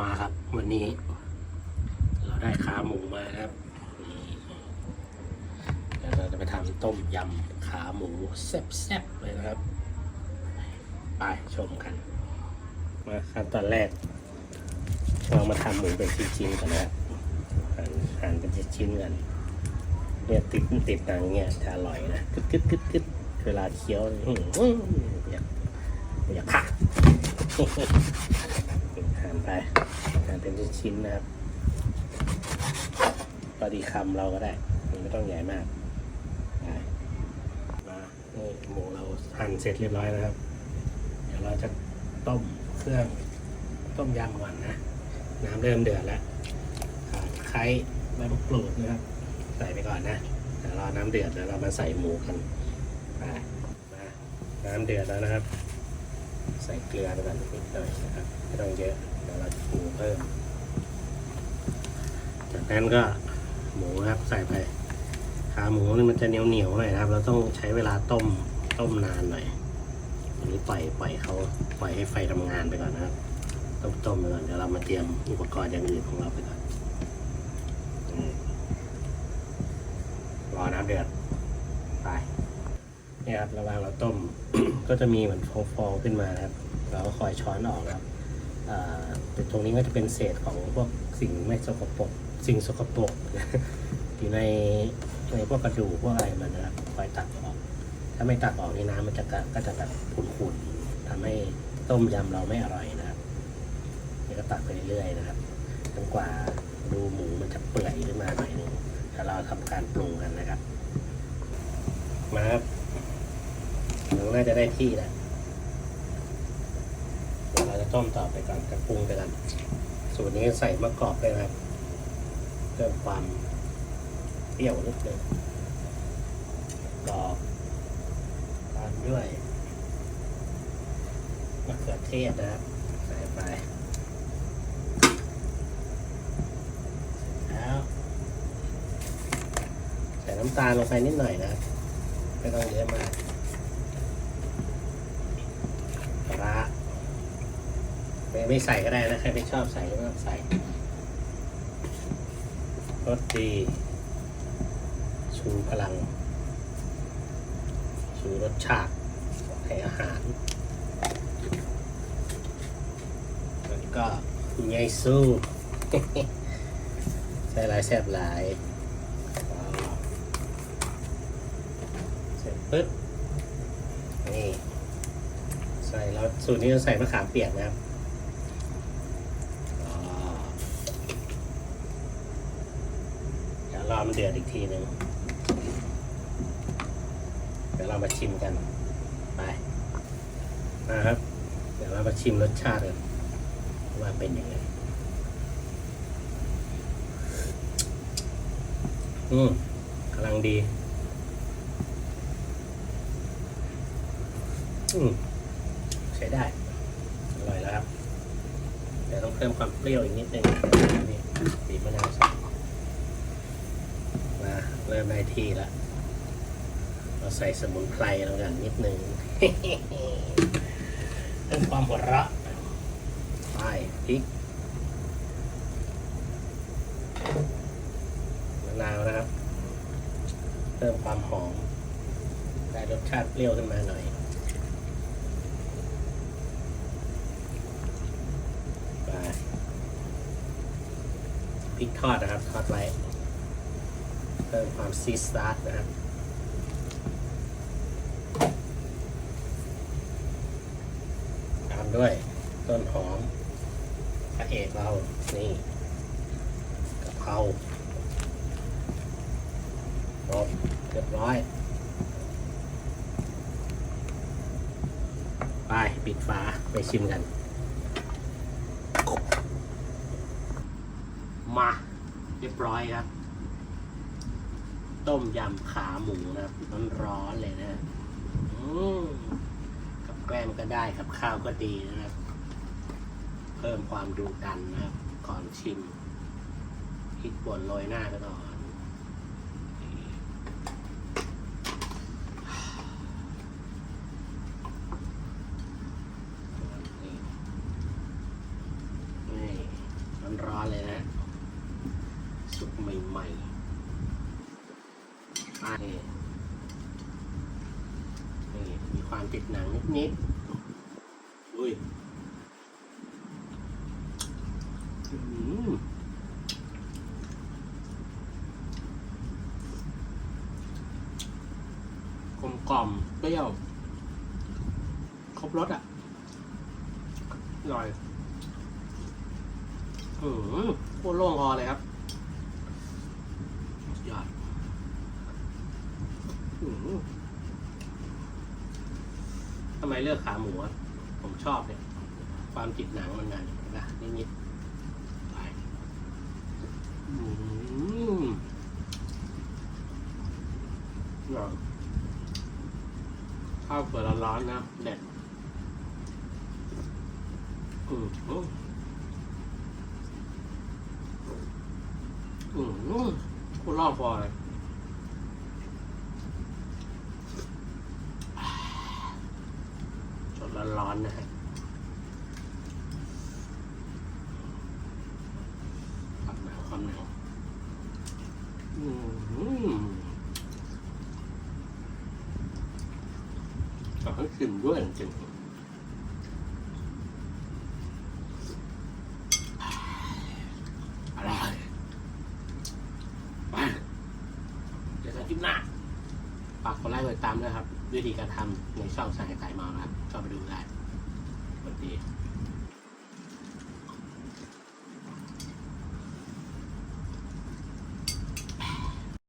มาครับ วันนี้ เราได้ขาหมูมาครับเดี๋ยวเราจะไปทำต้มยำขาหมูแซ่บๆเลยนะครับ ไปชมกัน มาขั้นตอนแรกเรามาทำหมูเป็นชิ้นๆกันนะครับหั่นหั่นเป็นชิ้นๆกันเนี่ยติดติดหนังเนี่ยจะอร่อยนะกึดกึดกึดกึดเวลาเคี้ยวอยากอยากผ่า หั่นไปหั่นเป็นชิ้นๆนะครับพอดีคำเราก็ได้มันไม่ต้องใหญ่มากมานี่หมูเราหั่นเสร็จเรียบร้อยแล้วครับ เดี๋ยวเราจะต้มเครื่องต้มยำก่อนนะ น้ำเริ่มเดือดแล้วตะไคร้ใบมะกรูดนะครับ ใส่ไปก่อนนะเดี๋ยวรอน้ำเดือดแล้วเรามาใส่หมูกันมาน้ำเดือดแล้วนะครับ ใส่เกลือไปก่อนนิดหน่อยนะครับไม่ต้องเยอะ เดี๋ยวเราจะปรุงเพิ่ม จากนั้นก็หมูครับใส่ไป ขาหมูนี่มันจะเหนียวเหนียวๆหน่อยนะครับ เราต้องใช้เวลาต้มต้มนานหน่อยอันนี้ปล่อยปล่อยเขาปล่อยให้ไฟทำงานไปก่อนนะครับ ต้มต้มไปก่อนเดี๋ยวเรามาเตรียมอุปกรณ์อย่างอื่นของเราไปก่อนรอน้ำเดือดไปนี่ครับระหว่างเราต้ม ก็จะมีเหมือนฟองๆขึ้นมานะครับ เราก็คอยช้อนออกครับ ต่ตรงนี้ก็จะเป็นเศษของพวกสิ่งไม่สกปรกสิ่งสกปรกอยู่ในในพวกกระดูกพวกอะไรมันนะครับคอยตัดออก ถ้าไม่ตัดออกในน้ำมันจะก็จะแบบขุ่นๆทำให้ต้มยำเราไม่อร่อยนะครับนี่ก็ตัดไปเรื่อยๆนะครับจนกว่าดูหมูมันจะเปื่อยขึ้นมาหน่อยหนึงแล้วเราทำการปรุงกันนะครับ มาครับหมูน่าจะได้ที่แล้วเดี๋ยวเราจะ ต้มต่อไปก่อนจะปรุงไปกันสูตรนี้ใส่มะกอกเลยนะครับเพิ่มความเปรี้ยวนิดนึงกรอบตามด้วยมะเขือเทศนะครับ ใส่ไปแล้วใส่น้ำตาลลงไปนิดหน่อยนะไม่ต้องเยอะมากปลาร้า ไม่ใส่ก็ได้นะ ใครไม่ชอบใส่ก็ไม่ต้องใส่รสดี ชูพลัง ชูรสชาติให้อาหาร แล้วก็ไงสู้ใส่หลายแซ่บหลายเสร็จปึ๊บนี่ใส่แล้วสูตรนี้เราใส่มะขามเปียกนะครับอ๋อเดี๋ยว รอมันเดือดอีกทีหนึ่งเดี๋ยวเรามาชิมกันไปนะครับ เดี๋ยวเรามาชิมรสชาติกันว่าเป็นยังไงอืมกำลังดี อืมใช้ได้ อร่อยแล้วครับ เดี๋ยวต้องเพิ่มความเปรี้ยวอีกนิดนึงนี่บีบมะนาวใส่มา เริ่มได้ที่ล้วเราใส่สมุนไพรลงกันนิดนึงเพิ่มความหัวเราะไปพริกมะนาวนะครับเพิ่มความหอมได้รสชาติเปรี้ยวขึ้นมาหน่อยไปพริกทอดนะครับ ทอดไว้ เพิ่มความซีสตาร์ทนะครับตามด้วยต้นหอมพระเอกเรานี่กะเพราครบเรียบร้อย ไป ปิดฝาไปชิมกัน มา เรียบร้อยครับ ต้มยำขาหมูนะครับร้อนๆเลยนะกับแกล้มก็ได้ครับข้าวก็ดีนะครับ เพิ่มความดูดันนะครับ ก่อนชิมพริกป่นโรยหน้าไปก่อนนี่นี่ร้อนๆเลยนะ สุกใหม่ๆอ่านี่นี่มี ความติดหนังนิดๆอุ้ยอื้อหือกลมกล่อมเปรี้ยว ครบรสอะอร่อยอืมโคตรโล่งคอเลยครับสุดยอดอืมทำไมเลือกขาหมูผมชอบเนี่ย ความติดหนังมันนั่นนะนิดๆไปอืมห่อข้าวเปิดร้อนๆนะเด็ดอืมอืมอืมคุณรอบพอเลยสดร้ อนนะฮะความหนาวความหนาวอืมก็ให้ชิมด้วยจริงอร่อยไปเดี๋ยวจะคลิปหน้าฝากกดไลค์กดติดตามด้วยครับ วิธีการทำในช่องสายไก่เมานะครับชอบไปดูได้ สวัสดี